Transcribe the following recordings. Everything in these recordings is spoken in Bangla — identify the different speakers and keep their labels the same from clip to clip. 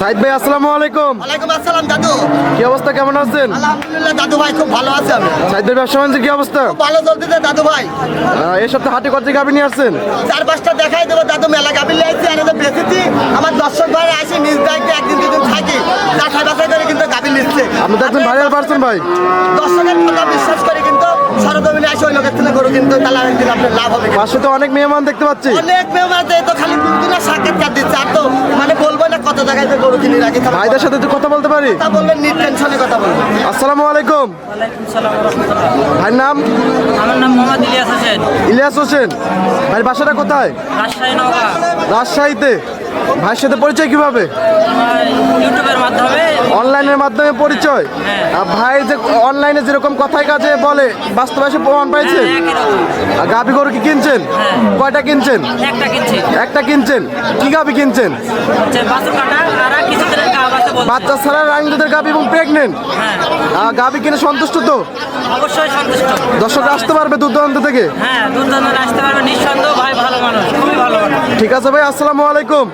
Speaker 1: সাইদ ভাই আসসালামু আলাইকুম।
Speaker 2: ওয়ালাইকুম আসসালাম দাদু।
Speaker 1: কি অবস্থা কেমন আছেন?
Speaker 2: আলহামদুলিল্লাহ দাদু ভাই খুব ভালো আছে আমি।
Speaker 1: সাইদ ভাই ব্যবসা বাণিজ্যের কি অবস্থা?
Speaker 2: ভালো চলতেছে দাদু ভাই।
Speaker 1: এই সপ্তাহে হাটে কত গাভি নিয়ে আসছেন?
Speaker 2: চার পাঁচটা দেখাই দেবো দাদু মেলা গাবিল লাইছি আর এদের বেঁচেছি। আমার দর্শক ভাই আসি নিজ দায়িত্বে একদিন দুদিন থাকি। যাচাই বাছাই করে কিন্তু গাবিল নিচ্ছে।
Speaker 1: আপনি তো একজন ভাইরাল পারছেন ভাই।
Speaker 2: দর্শকের কথা বিশ্বাস করে কিন্তু সরজমিনে আসে ওই লোকের থেকে গরু কিন্তু তাহলে আপনার লাভ হবে।
Speaker 1: পাশে তো অনেক মেহমান দেখতে পাচ্ছি।
Speaker 2: অনেক মেহমানতে তো খালি দুদিনের সাক্ষাৎকার দিচ্ছে। আর তো মানে বলব কত জায়গায় যে গরু কিনে রাখি
Speaker 1: ভাইদের সাথে একটু কথা বলতে পারি?
Speaker 2: কথা বলবেন নিট টেনশনে কথা বলবেন
Speaker 1: আসসালামু আলাইকুম।
Speaker 3: ওয়ালাইকুম সালাম রহমতুল্লাহ।
Speaker 1: ভাইয়ের নাম?
Speaker 3: আমার নাম মোহাম্মদ ইলিয়াস হোসেন।
Speaker 1: ইলিয়াস হোসেন। ভাইয়ের বাসাটা কোথায়?
Speaker 3: রাজশাহী নওগাঁ।
Speaker 1: রাজশাহীতে। ভাইয়ের সাথে পরিচয় কীভাবে?
Speaker 3: ইউটিউবের মাধ্যমে।
Speaker 1: অনলাইনের মাধ্যমে পরিচয়?
Speaker 3: হ্যাঁ।
Speaker 1: আর ভাই যে অনলাইনে যেরকম কথায় কাজে বলে বাস্তবে এসে প্রমাণ পাইছেন
Speaker 3: হ্যাঁ।
Speaker 1: আর গাভি গরু কি কিনছেন?
Speaker 3: হ্যাঁ।
Speaker 1: কয়টা কিনছেন?
Speaker 3: একটা কিনছি।
Speaker 1: একটা কিনছেন? কি গাভি কিনছেন?
Speaker 3: কাটা আর কিছু দিনের গাব আছে বলছে
Speaker 1: বাচ্চা ছাড়া রাং দুধের গাভি এবং প্রেগনেন্ট
Speaker 3: হ্যাঁ।
Speaker 1: গাভি কিনে সন্তুষ্ট তো?
Speaker 3: অবশ্যই সন্তুষ্ট।
Speaker 1: দর্শক আসতে পারবে দূর দূরান্ত থেকে?
Speaker 3: হ্যাঁ দুর্দান্ত আসতে পারবে। নিঃসন্দেহ ভাই ভালো মানুষ। খুবই ভালো মানুষ।
Speaker 1: ঠিক আছে ভাই আসসালামু আলাইকুম।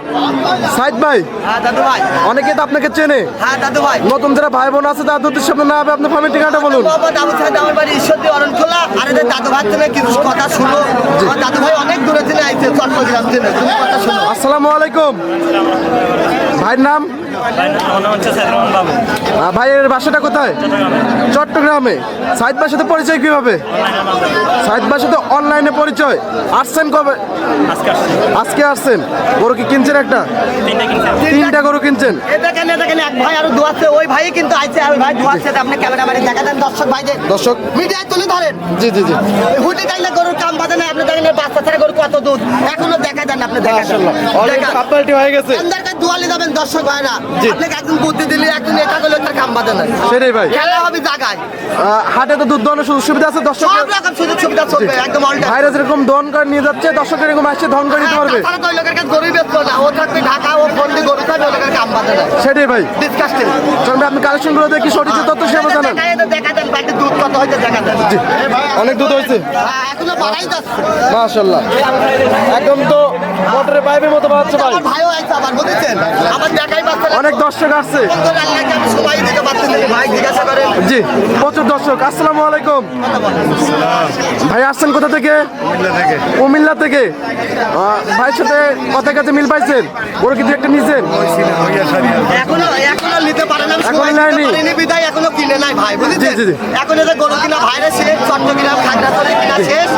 Speaker 1: সাইদ ভাই
Speaker 2: হ্যাঁ দাদু ভাই।
Speaker 1: অনেকে তো আপনাকে চেনে।
Speaker 2: হ্যাঁ দাদু ভাই।
Speaker 1: নতুন যারা ভাই বোন আছে তাদের উদ্দেশ্যে আপনার না হবে আপনার ফ্যামিলি ঠিকানাটা বলুন।
Speaker 2: আবু সাইদ আমার বাড়ি ঈশ্বরদী অরণখোলা। আর এদের দাদু ভাই থেকে কিছু কথা শুনো? দাদু ভাই অনেক দূরে থেকে আইছে চট্টগ্রাম থেকে। তুমি কথা শুনো।
Speaker 1: আসসালামু আলাইকুম। ভাইয়ের নাম? ভাইয়ের বাসাটা কোথায়? চট্টগ্রামে। সাইদ সাথে পরিচয় কীভাবে? সাইদ সাথে অনলাইনে পরিচয়। আসছেন কবে? আজকে আসছেন। গরু কি কিনছেন একটা? তিনটা গরু কিনছেন।
Speaker 2: দেখেন এক ভাই আর দোয়াচ্ছে ওই ভাই কিন্তু আইছে আর ভাই দোয়াচ্ছে আপনি ক্যামেরা বাড়ি দেখা দেন দর্শক ভাইদের।
Speaker 1: দর্শক।
Speaker 2: মিডিয়ায় তুলে ধরেন।
Speaker 1: জি জি জি।
Speaker 2: হুটি গাইলে গরুর কাম বাজে না আপনি দেখেন বাচ্চা ছাড়া গরু কত দুধ। এখনও দেখা দেন আপনি দেখা
Speaker 1: হয়ে গেছে।
Speaker 2: দুয়ালি যাবেন দর্শক ভাইরা
Speaker 1: জি।
Speaker 2: আপনাকে একদিন বুদ্ধি দিলে একদিন এটা করলে তার কাম বাজে না।
Speaker 1: সেটাই ভাই।
Speaker 2: খেলা হবে জায়গায়
Speaker 1: হাটে তো দুধ দহনের সুযোগ সুবিধা আছে দর্শক
Speaker 2: সব রকম সুযোগ সুবিধা চলবে একদম অল্টা
Speaker 1: ভাইরা যেরকম দহন করে নিয়ে যাচ্ছে দর্শক এরকম আসছে দহন করে নিতে পারবে।
Speaker 2: তাছাড়া তো লোকের কাছে গরুই বেচতো না ও থাকবে ঢাকা ও ফোন দিয়ে গরু খাবে ওই লোকের কাম বাজে না।
Speaker 1: সেটাই ভাই।
Speaker 2: ডিসকাস্টিং
Speaker 1: চলবে আপনি কালেকশনগুলো দেখি সঠিক তথ্য সেবা জানান।
Speaker 2: দেখা দেন বাড়িতে দুধ কত হয়েছে দেখা দেন।
Speaker 1: অনেক দুধ হয়েছে।
Speaker 2: হ্যাঁ, এখনও বাড়াই যাচ্ছে।
Speaker 1: মাশাল্লাহ একদম তো মোটরে পাইপের মতো বাজছে ভাই।
Speaker 2: ভাইও আছে আবার বুঝেছেন? আমার দেখাই পাচ্ছে
Speaker 1: অনেক দর্শক আসছে।
Speaker 2: ভাই জিজ্ঞাসা করেন।
Speaker 1: জি প্রচুর দর্শক। আসসালামু আলাইকুম। ভাই আসছেন কোথা থেকে? কুমিল্লা থেকে। ভাইয়ের সাথে কথা কাছে মিল পাইছেন? ওর কিছু একটা নিছেন?
Speaker 2: এখনও এখনও নিতে পারেন এখনও
Speaker 1: নেয়নি?
Speaker 2: বিদায়। এখনও কিনে নাই ভাই বুঝেছেন?
Speaker 1: জি।
Speaker 2: এখন এদের গরু কিনা ভাইরা শেষ চট্টগ্রাম খাগড়াছড়ি কিনা শেষ।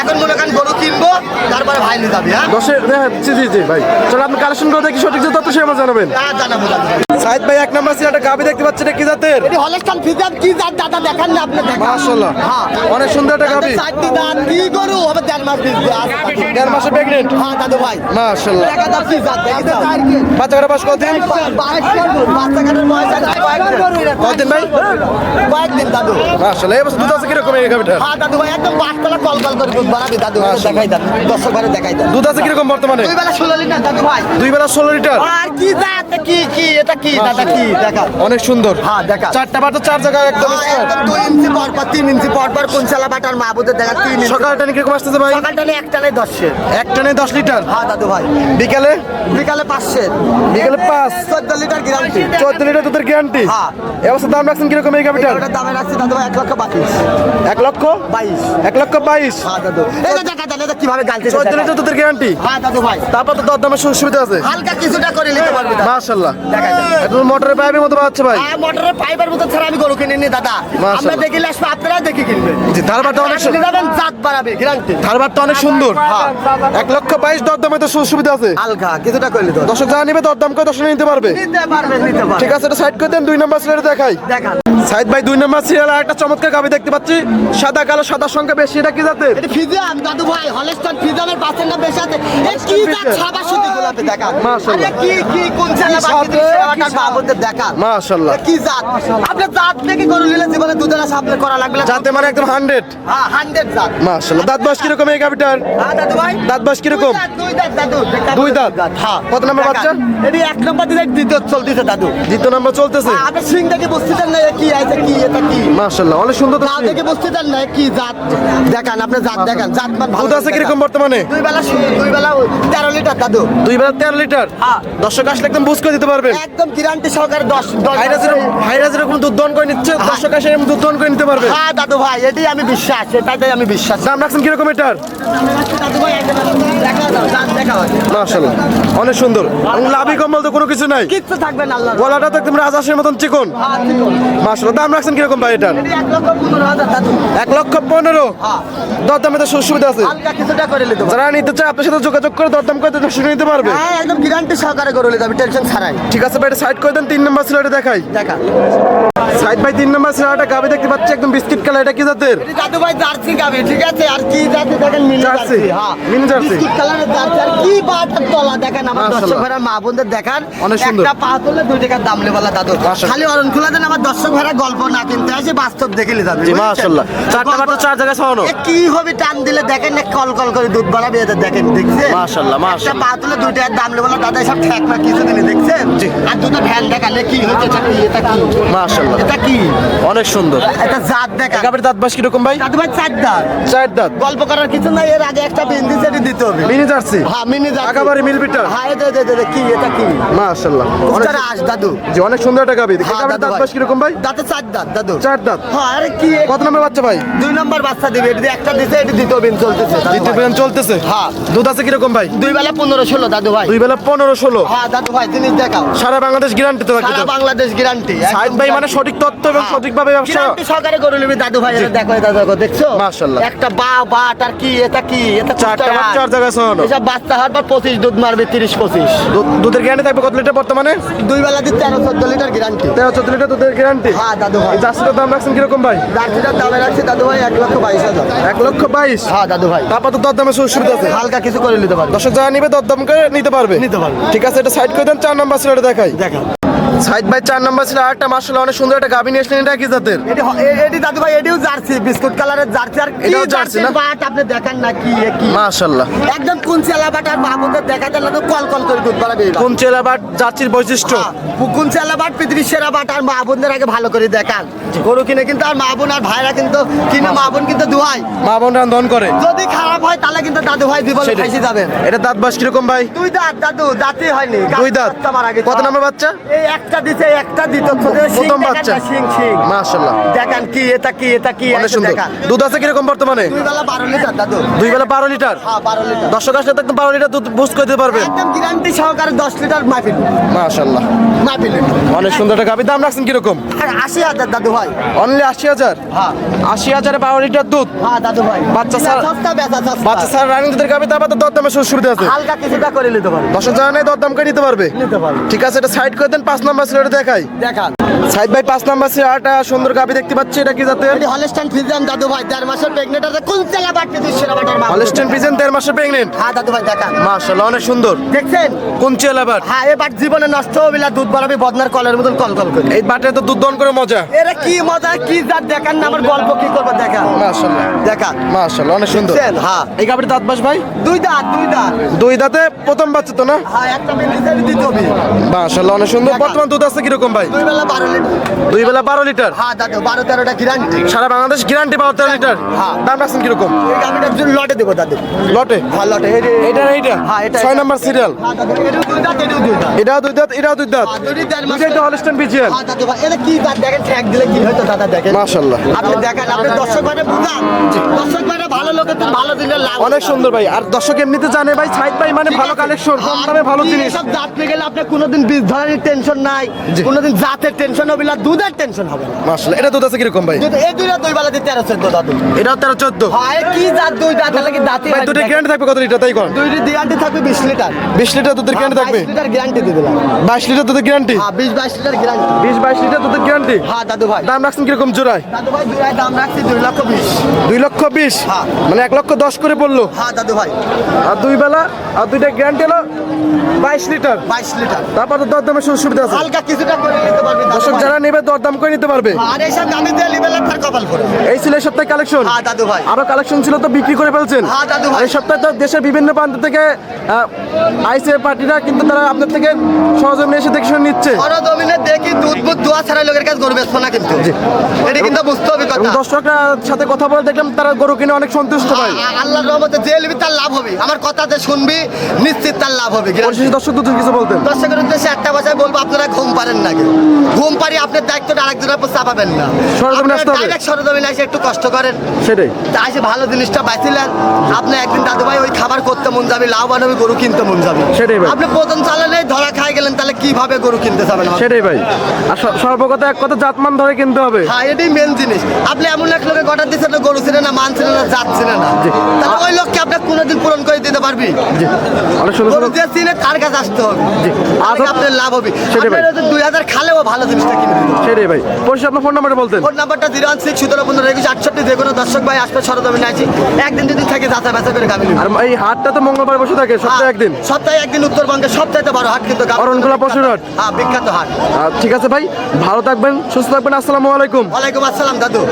Speaker 2: এখন মনে করেন গরু কিনবো তারপরে ভাই নিয়ে যাবি হ্যাঁ?
Speaker 1: দশে হ্যাঁ, জি জি জি ভাই। চলো আপনি কালেকশন করে দেখি সঠিক তথ্য আমার জানাবেন।
Speaker 2: হ্যাঁ, জানাব জানাব।
Speaker 1: সাইদ ভাই এক নাম্বার সিনেমাটা গাবি দেখতে পাচ্ছেন কি জাতের?
Speaker 2: এটি কি জাত দাদা দেখান না আপনি দেখান।
Speaker 1: মাশাল্লাহ
Speaker 2: হ্যাঁ।
Speaker 1: অনেক সুন্দর একটা গাবি।
Speaker 2: চারটি দাঁত কি গরু? হবে দেড় মাস দিন।
Speaker 1: দেড় মাসে প্রেগনেন্ট
Speaker 2: হ্যাঁ দাদু ভাই।
Speaker 1: মাশাল্লাহ
Speaker 2: দেখা কি জাত দেখি তো
Speaker 1: বাচ্চা কাটা বাস কতদিন?
Speaker 2: বাচ্চাকালের বয়স।
Speaker 1: কতদিন ভাই।
Speaker 2: কয়েকদিন দাদু।
Speaker 1: মাশাল্লাহ এই বছর দুধ আছে কীরকম এই গাবিটার?
Speaker 2: হ্যাঁ দাদু ভাই একদম বাসতলা কল কল করে দুধ বাড়াবি দাদু। দেখাই দেন দর্শক ভাই দেখাই দেন।
Speaker 1: দুধ আছে কীরকম বর্তমানে?
Speaker 2: দুই বেলা ষোলো লিটার দাদু ভাই।
Speaker 1: দুই বেলা ষোলো লিটার?
Speaker 2: আর কি জাত কি কি এটা কি? দাদা কি? দেখা।
Speaker 1: অনেক সুন্দর।
Speaker 2: হ্যাঁ দেখা।
Speaker 1: চারটা চার জায়গায় একদম
Speaker 2: হ্যাঁ। একদম দুই ইঞ্চি পর পর তিন ইঞ্চি পর পর কোন বাটার দেখা তিন
Speaker 1: সকাল টানে কীরকম আসতেছে ভাই?
Speaker 2: সকালটা নেই একটা নেই দশের
Speaker 1: একটা নেই দশ লিটার?
Speaker 2: হ্যাঁ দাদু ভাই।
Speaker 1: বিকালে?
Speaker 2: বিকালে পাঁচশের
Speaker 1: বিকালে পাঁচ।
Speaker 2: চোদ্দ লিটার গ্যারান্টি
Speaker 1: চোদ্দ লিটার দুধের গ্যারান্টি
Speaker 2: হ্যাঁ।
Speaker 1: এবছর দাম রাখছেন কীরকম এই
Speaker 2: ওটার দামে রাখছি দাদু ভাই এক লক্ষ বাকিশ
Speaker 1: এক লক্ষ?
Speaker 2: বাইশ।
Speaker 1: এক লক্ষ বাইশ?
Speaker 2: হ্যাঁ দাদু। এই দেখা এটা কীভাবে গালতে
Speaker 1: চোদ্দ লিটার দুধের গ্যারান্টি
Speaker 2: হ্যাঁ দাদু ভাই।
Speaker 1: তারপর তো দর দামের সুবিধা আছে।
Speaker 2: হালকা কিছুটা করে নিতে পারবি দাদা।
Speaker 1: মাশাল্লাহ মোটরের পাইপের মতো পাচ্ছে ভাই।
Speaker 2: হ্যাঁ, মোটরের পাইপের মতো ছাড়া আমি গরু কিনিনি দাদা। আমরা দেখি আসব আপনারা দেখে কিনবেন
Speaker 1: জি অনেক
Speaker 2: সুন্দর যাবেন জাত বাড়াবে গ্যারান্টি
Speaker 1: অনেক সুন্দর। এক লক্ষ বাইশ দর দামে তো সুবিধা আছে।
Speaker 2: হালকা কিছুটা করলে তো।
Speaker 1: দর্শক যারা নিবে দর দাম করে দর্শক নিতে পারবে।
Speaker 2: নিতে পারবে নিতে
Speaker 1: ঠিক আছে এটা সাইড করে দেন দুই নম্বর সিলেটে দেখাই।
Speaker 2: দেখান।
Speaker 1: সাইদ ভাই দুই নম্বর সিরিয়ালে একটা চমৎকার গাবি দেখতে পাচ্ছি। সাদা কালো সাদার সংখ্যা বেশি এটা কি জাতের?
Speaker 2: এটা ফিজাম দাদু ভাই হলস্টন ফিজামের পাশের নাম বেশি আছে। এই কি জাত ছাবা সুতি গোলাপি দেখান?
Speaker 1: মাশাআল্লাহ।
Speaker 2: আরে কি কি কোন চালা বাকি
Speaker 1: কি
Speaker 2: বাবুদের দেখান?
Speaker 1: মাশাল্লাহ
Speaker 2: এ কি জাত? আপনি জাত থেকে গরু নিলে জীবনে দুধের আশা আপনার করা লাগবে
Speaker 1: যাতে মানে একদম হান্ড্রেড
Speaker 2: হ্যাঁ হান্ড্রেড জাত।
Speaker 1: মাশাল্লাহ দাঁত বয়স কীরকম এই গাবিটার?
Speaker 2: হ্যাঁ দাদু ভাই।
Speaker 1: দাঁত বয়স কীরকম?
Speaker 2: দুই দাঁত, দুই দাঁত দাদু।
Speaker 1: দুই দাঁত?
Speaker 2: হ্যাঁ
Speaker 1: কত নম্বর বাচ্চা?
Speaker 2: এটি এক নম্বর দিকে দ্বিতীয় চলতেছে দাদু।
Speaker 1: দ্বিতীয় নম্বর চলতেছে?
Speaker 2: আপনি সিং থেকে বুঝতেছেন না এ কি আছে কি এটা কি?
Speaker 1: মাশাল্লাহ অনেক সুন্দর তো
Speaker 2: না দেখে বুঝতে না কি জাত? দেখান আপনি জাত দেখান জাত মান ভালো
Speaker 1: দুধ আছে কীরকম বর্তমানে?
Speaker 2: দুই বেলা দুই বেলা তেরো লিটার দাদু।
Speaker 1: দুই বেলা তেরো লিটার?
Speaker 2: হ্যাঁ।
Speaker 1: দর্শক আসলে একদম বুঝ করে দিতে পারবেন।
Speaker 2: একদম গ্যারান্টি সহকারে দশ দশ
Speaker 1: ভাইরা যেরকম ভাইরা যেরকম দুধ দন করে নিচ্ছে দর্শক আসে এরকম দুধ দন করে নিতে পারবে।
Speaker 2: হ্যাঁ দাদু ভাই এটাই আমি বিশ্বাস এটাই আমি বিশ্বাস।
Speaker 1: দাম রাখছেন কীরকম এটার?
Speaker 2: দাদু ভাই হয়
Speaker 1: অনেক সুন্দর। লাভি কম্বল তো কোনো কিছু নাই।
Speaker 2: কিচ্ছু থাকবে না আল্লাহ
Speaker 1: গলাটা তো একদম রাজহাঁসের মতন চিকন।
Speaker 2: হ্যাঁ
Speaker 1: দাম রাখছেন কীরকম ভাই এটার?
Speaker 2: এক লক্ষ পনেরো।
Speaker 1: দরদামে তো সুবিধা আছে? যারা নিতে চায় আপনার সাথে যোগাযোগ করে দরদাম করে শুনে নিতে পারবে।
Speaker 2: হ্যাঁ একদম গ্যারান্টি সহকারে করে নিতে টেনশন ছাড়াই।
Speaker 1: ঠিক আছে ভাই সাইড করে দেন তিন নম্বর সিলেটে দেখাই।
Speaker 2: দেখা।
Speaker 1: সাইড ভাই তিন নম্বর সিলেটে গাবি দেখতে পাচ্ছি একদম বিস্কিট কালার এটা কি জাতের?
Speaker 2: দাদু ভাই জার্সি গাবি ঠিক আছে? আর কি জার্সি দেখেন মিনি
Speaker 1: জার্সি,
Speaker 2: হ্যাঁ।
Speaker 1: Mini jersey.
Speaker 2: বিস্কিট কালারের জার্সি আর কি বাটার তলা দেখেন আমার দর্শক ভাইরা মা বোনদের দেখান।
Speaker 1: অনেক সুন্দর।
Speaker 2: একটা পা তুললে দুই টাকার দাম লেবালা দাদু। খালি অরণ খোলা দেন আমার দর্শক ভাইরা গল্প না কিনতে আসে বাস্তব দেখে হবে
Speaker 1: জি চারটা বাটা চার জায়গায় ছাড়ানো।
Speaker 2: কি হবে টান দিলে দেখেন না কল কল করে দুধ এদের দেখেন দেখছেন?
Speaker 1: মাশাআল্লাহ,
Speaker 2: একটা
Speaker 1: মাশাআল্লাহ।
Speaker 2: পা তুলে দুই টাকার দাম লেবালা দাদা সব ঠেক না কিছু দিনে দেখছেন?
Speaker 1: জি।
Speaker 2: আর দুটো ভ্যান দেখালে কি হচ্ছে এটা কি এটা কি?
Speaker 1: মাশাল্লাহ
Speaker 2: এটা কি?
Speaker 1: অনেক সুন্দর।
Speaker 2: এটা জাত দেখা।
Speaker 1: গাবির দাঁত বাস কীরকম ভাই?
Speaker 2: দাদু ভাই চার দাঁত।
Speaker 1: চার দাঁত।
Speaker 2: গল্প করার কিছু নাই এর আগে একটা বিন্দি সেটি দিতে হবে।
Speaker 1: Mini jersey?
Speaker 2: হ্যাঁ মিনি জার্সি।
Speaker 1: মিল
Speaker 2: হ্যাঁ এটা এটা এটা কি এটা কি?
Speaker 1: মাশাল্লাহ অনেক
Speaker 2: আস দাদু।
Speaker 1: জি অনেক সুন্দর একটা গাবি
Speaker 2: হ্যাঁ,
Speaker 1: গাবির দাঁত বাস কীরকম ভাই?
Speaker 2: দাঁতে চার দাঁত দাদু।
Speaker 1: চার দাঁত।
Speaker 2: হ্যাঁ আরে কি
Speaker 1: কত নম্বর বাচ্চা ভাই?
Speaker 2: দুই নম্বর বাচ্চা দিবে এটা একটা দিছে এটা দ্বিতীয় বিন চলতেছে
Speaker 1: দ্বিতীয়। চলতেছে?
Speaker 2: হ্যাঁ।
Speaker 1: দুধ আছে কীরকম ভাই?
Speaker 2: দুই বেলা পনেরো ষোলো দাদু ভাই।
Speaker 1: দুই বেলা পনেরো ষোলো।
Speaker 2: হ্যাঁ দাদু ভাই জিনিস দেখাও।
Speaker 1: সারা বাংলাদেশ গ্যারান্টি তো
Speaker 2: সারা বাংলাদেশ গ্যারান্টি
Speaker 1: সাইড ভাই মানে সঠিক তথ্য এবং সঠিকভাবে ব্যবসা
Speaker 2: সহকারে করে নিবি দাদু ভাই দেখো দেখো দেখছ?
Speaker 1: মাশাআল্লাহ।
Speaker 2: একটা বা বাট আর কি এটা কি? এটা
Speaker 1: চারটা
Speaker 2: আস।
Speaker 1: চার জায়গায় ছড়ানো
Speaker 2: এসব বাচ্চা হওয়ার পর পঁচিশ দুধ মারবে তিরিশ পঁচিশ।
Speaker 1: দুধ- দুধের গ্যারান্টি থাকবে কত লিটার বর্তমানে?
Speaker 2: দুই বেলা দিয়ে তেরো চোদ্দ লিটার গ্যারান্টি।
Speaker 1: তেরো চোদ্দ লিটার দুধের গ্যারান্টি?
Speaker 2: হ্যাঁ দাদু ভাই।
Speaker 1: জার্সিটার দাম রাখছেন কীরকম ভাই?
Speaker 2: জার্সিটার দামে রাখছে দাদু ভাই এক লক্ষ বাইশ হাজার।
Speaker 1: এক লক্ষ বাইশ?
Speaker 2: হ্যাঁ দাদু ভাই।
Speaker 1: তারপর তো দরদামে সুবিধা আছে।
Speaker 2: হালকা কিছু করে নিতে পারবে।
Speaker 1: দর্শক যারা নিবে দরদাম করে নিতে পারবে।
Speaker 2: নিতে পারবে।
Speaker 1: ঠিক আছে এটা সাইড করে দেন চার নম্বর সিলেটে দেখাই।
Speaker 2: দেখা
Speaker 1: সাইড বাই চার নম্বর ছিল আরেকটা মার্শাল অনেক সুন্দর একটা গাভি নিয়ে আসলেন এটা কি জাতের?
Speaker 2: এটি দাদু ভাই এটিও জার্সি বিস্কুট কালারের জার্সি। আর কি
Speaker 1: জার্সি না?
Speaker 2: বাট আপনি দেখান না কি কি?
Speaker 1: মাশাল্লাহ
Speaker 2: একদম কোন চেলা বাট আর মাহমুদের দেখা দিলে তো কল কল করে দুধ বাড়াবে
Speaker 1: কোন চেলা বাট জার্সির বৈশিষ্ট্য?
Speaker 2: কোন চেলা বাট পৃথিবীর সেরা বাট আর মা বোনদের আগে ভালো করে দেখান। গরু কিনে কিন্তু আর মা বোন আর ভাইরা কিন্তু কিনে মা বোন কিন্তু দুহাই।
Speaker 1: মা বোন রান্ধন করে।
Speaker 2: যদি খারাপ হয় তাহলে কিন্তু দাদু ভাই জীবনে। ফাইসে যাবেন।
Speaker 1: এটা দাঁত বাস কীরকম ভাই?
Speaker 2: দুই দাঁত দাদু দাঁতই হয়নি।
Speaker 1: দুই দাঁত। কত নম্বর বাচ্চা?
Speaker 2: এই একটা দিছে একটা দিত
Speaker 1: প্রথম বাচ্চা।
Speaker 2: সিং সিং
Speaker 1: মাশাল্লাহ
Speaker 2: দেখান কি এটা কি এটা কি
Speaker 1: অনেক
Speaker 2: একটু
Speaker 1: সুন্দর। দুধ আছে কীরকম বর্তমানে?
Speaker 2: দুই বেলা বারো লিটার দাদু
Speaker 1: দুই বেলা বারো লিটার?
Speaker 2: হ্যাঁ বারো লিটার।
Speaker 1: দর্শক আসলে একদম বারো লিটার দুধ বুস্ট করে দিতে পারবে।
Speaker 2: একদম গ্যারান্টি সহকারে দশ লিটার মাপিল
Speaker 1: মাশাল্লাহ
Speaker 2: মাপিল
Speaker 1: অনেক সুন্দর একটা গাভি দাম রাখছেন
Speaker 2: আর আশি হাজার দাদু ভাই।
Speaker 1: অনলি আশি হাজার?
Speaker 2: হ্যাঁ।
Speaker 1: আশি হাজারে বারো লিটার দুধ?
Speaker 2: হ্যাঁ দাদু ভাই।
Speaker 1: বাচ্চা ছাড়া-
Speaker 2: সস্তা বেচা সস্তা।
Speaker 1: বাচ্চা স্যার রানিং দুধের তারপর তো দরদামে আছে?
Speaker 2: হালকা কিছুটা করে নিতে পারবে।
Speaker 1: দর্শক জানা নেই দরদাম করে নিতে পারবে।
Speaker 2: নিতে পারবে।
Speaker 1: ঠিক আছে এটা সাইড করে দেন পাঁচ নাম্বার সিলেটে দেখাই।
Speaker 2: দেখান।
Speaker 1: সাইড বাই পাঁচ নাম্বার একটা সুন্দর গাভি দেখতে পাচ্ছি এটা কি জাতের?
Speaker 2: এটি হলস্টাইন ফিজিয়ান দাদু ভাই দেড় মাসের প্রেগনেন্ট আছে। কোন চেলা বাটতে দিচ্ছে সেরা বাটার মা
Speaker 1: হলস্টেন পিজেন দেড় মাসে প্রেগনেন্ট
Speaker 2: হ্যাঁ দাদু ভাই দেখান
Speaker 1: মাশাআল্লাহ অনেক সুন্দর।
Speaker 2: দেখছেন?
Speaker 1: কোন চেলা বাট?
Speaker 2: হ্যাঁ এবার জীবনে নষ্ট হবে না দুধ বাড়াবে বদনার কলের মতন কল কল করে।
Speaker 1: এই বাটে তো দুধ দন করে মজা।
Speaker 2: এরা কি মজা কি জাত? দেখান না আমার গল্প কি করব দেখান
Speaker 1: মাশাআল্লাহ।
Speaker 2: দেখান
Speaker 1: মাশাআল্লাহ অনেক সুন্দর।
Speaker 2: হ্যাঁ।
Speaker 1: এই গাভির দাঁত বাস ভাই?
Speaker 2: দুই দাঁত দুই দাঁত।
Speaker 1: দুই দাঁতে প্রথম বাচ্চা তো না?
Speaker 2: হ্যাঁ একটা মিনিটের দিতে হবে।
Speaker 1: মাশাআল্লাহ অনেক সুন্দর।
Speaker 2: দেখা।
Speaker 1: বর্তমান দুধ আছে কীরকম ভাই?
Speaker 2: দুই বেলা বারো লিটার
Speaker 1: দুই বেলা বারো লিটার?
Speaker 2: হ্যাঁ দাদু বারো তেরোটা গ্যারান্টি
Speaker 1: সারা বাংলাদেশ গ্যারান্টি পাওয়ার তেরো লিটার?
Speaker 2: হ্যাঁ।
Speaker 1: দাম রাখছেন কীরকম?
Speaker 2: এই লটে দেবো দাদু।
Speaker 1: লটে
Speaker 2: হ্যাঁ লটে
Speaker 1: এটা এইটা?
Speaker 2: হ্যাঁ এটা
Speaker 1: ছয় নাম্বার সিরিয়াল
Speaker 2: হ্যাঁ এটাও দুই দাঁত এটাও দুই দাঁত
Speaker 1: দাঁত?
Speaker 2: হ্যাঁ, দুইটাই
Speaker 1: তো হলস্টেন
Speaker 2: হ্যাঁ এটা কি দাঁত দেখেন দিলে কি হয়তো দাদা দেখেন।
Speaker 1: মাশাআল্লাহ।
Speaker 2: আপনি দেখেন আপনি দর্শক মানে বুঝান দর্শক মানে ভালো লোকের তো ভালো দিলে লাভ
Speaker 1: অনেক সুন্দর ভাই। আর দর্শক এমনিতে জানে ভাই সাইড ভাই মানে ভালো কালেকশন কম দামে ভালো জিনিস।
Speaker 2: সব জাত পেয়ে গেলে আপনার কোনোদিন বীজ টেনশন নাই। কোনোদিন জাতের টেনশন হবে না দুধের টেনশন হবে না।
Speaker 1: মাশাআল্লাহ এটা দুধ আছে কীরকম ভাই?
Speaker 2: এই দুইটা দুই বেলা দিয়ে তেরো চোদ্দ দাদু
Speaker 1: এটাও তেরো চোদ্দ?
Speaker 2: হয় কি জাত দুই দাঁত কি দাঁতই
Speaker 1: ভাই দুটো গ্যারান্টি থাকবে কত লিটার তাই কোন?
Speaker 2: দুইটি গ্যারান্টি থাকবে বিশ লিটার।
Speaker 1: বিশ লিটার দুধের গ্যারান্টি থাকবে?
Speaker 2: বাইশ লিটার গ্যারান্টি দিয়ে দিলাম।
Speaker 1: বাইশ লিটার দুধের গ্যারান্টি
Speaker 2: হ্যাঁ বিশ বাইশ লিটার গ্যারান্টি
Speaker 1: বিশ বাইশ লিটার দুধের গ্যারান্টি
Speaker 2: হ্যাঁ দাদু ভাই।
Speaker 1: দাম রাখছেন কীরকম জোড়ায়?
Speaker 2: দাদু ভাই দুই দাম রাখছি দুই লক্ষ বিশ।
Speaker 1: দুই লক্ষ বিশ?
Speaker 2: হ্যাঁ।
Speaker 1: মানে এক লক্ষ দশ করে পড়ল।
Speaker 2: হ্যাঁ দাদু ভাই।
Speaker 1: আর দুই বেলা আর দুইটা গ্যারান্টি হলো বাইশ লিটার।
Speaker 2: বাইশ লিটার।
Speaker 1: তারপর তো সুযোগ সুবিধা আছে।
Speaker 2: হালকা কিছুটা করে নিতে পারবে দাদু
Speaker 1: দর্শক যারা নেবে দরদাম করে নিতে পারবে।
Speaker 2: আর এইসব দামি দিয়ে নিবে তার কপাল করে।
Speaker 1: এই ছিল এই সপ্তাহে কালেকশন
Speaker 2: হ্যাঁ দাদু ভাই।
Speaker 1: আরও কালেকশন ছিল তো বিক্রি করে ফেলছেন।
Speaker 2: হ্যাঁ, দাদু ভাই।
Speaker 1: এই সপ্তাহে তো দেশের বিভিন্ন প্রান্ত থেকে আইসে পার্টিরা কিন্তু তারা আপনার থেকে সহজমে এসে দেখে শুনে নিচ্ছে।
Speaker 2: সরজমিনে দেখি দুধ বুধ দোয়া ছাড়া লোকের কাছে গরু বেচবো না কিন্তু। এটা কিন্তু বুঝতে হবে
Speaker 1: এবং
Speaker 2: কথা।
Speaker 1: দর্শকরা সাথে কথা বলে দেখলাম তারা গরু কিনে অনেক সন্তুষ্ট ভাই
Speaker 2: আ- আল্লাহর রহমতে যে নিবি তার লাভ হবে। আমার শুনবি নিশ্চিত তার লাভ হবে।
Speaker 1: দর্শক কিছু বলতেন।
Speaker 2: দর্শকের উদ্দেশ্যে একটা ভাষায় বলব আপনারা ঘুম পারেন নাকি ঘুম পারি আপনার দায়িত্বটা আরেকজনের উপর চাপাবেন না। ডাইরেক্ট সরজমিনে এসে একটু কষ্ট করেন।
Speaker 1: সেটাই।
Speaker 2: তাই ভালো জিনিসটা বাঁচিলেন। আপনি একদিন দাদু ভাই খাবার করতে মন যাবে লাভবান হবে গরু কিনতে মন যাবে।
Speaker 1: সেটাই ভাই।
Speaker 2: আপনি প্রথম চালানে ধরা খাই গেলেন তাহলে কীভাবে গরু কিনতে যাবেন
Speaker 1: সেটাই ভাই। আর সর্বকথা এক কথা জাতমান ধরে কিনতে হবে।
Speaker 2: হ্যাঁ এটাই মেন জিনিস। আপনি এমন এক লোকে গটার দিচ্ছেন না গরু ছিল না মান ছিল না জাত ছিল না। তাহলে ওই লোককে আপনি কোনোদিন পূরণ করে দিতে পারবি? গরু দিয়ে চিনে তার কাছে আসতে হবে?
Speaker 1: জি।
Speaker 2: তাহলে
Speaker 1: আজব-
Speaker 2: আপনার লাভ হবে?
Speaker 1: সেটাই ভাই।
Speaker 2: দুই হাজার খালেও ভালো জিনিসটা কিনে দিতে
Speaker 1: সেটাই ভাই। পরিশেষে আপনার ফোন নাম্বারটা বলতেন।
Speaker 2: ফোন নাম্বারটা জিরো ওয়ান সিক্স সতেরো পনেরো একুশ আটষট্টি যে কোনো দর্শক ভাই আসবে সরজমিনে আছি একদিন যদি থাকে যাতা ব্যথা করে গাবি
Speaker 1: আর এই হাটটা তো মঙ্গলবার বসে থাকে সপ্তাহে একদিন।
Speaker 2: সপ্তাহে একদিন উত্তরবঙ্গে সপ্তাহে বড় হাট কিন্তু
Speaker 1: অরণখোলা পশুর হাট।
Speaker 2: হ্যাঁ বিখ্যাত হাট।
Speaker 1: ঠিক আছে ভাই ভালো থাকবেন সুস্থ থাকবেন আসসালামু আলাইকুম।
Speaker 2: ওয়ালাইকুম আসসালাম দাদু।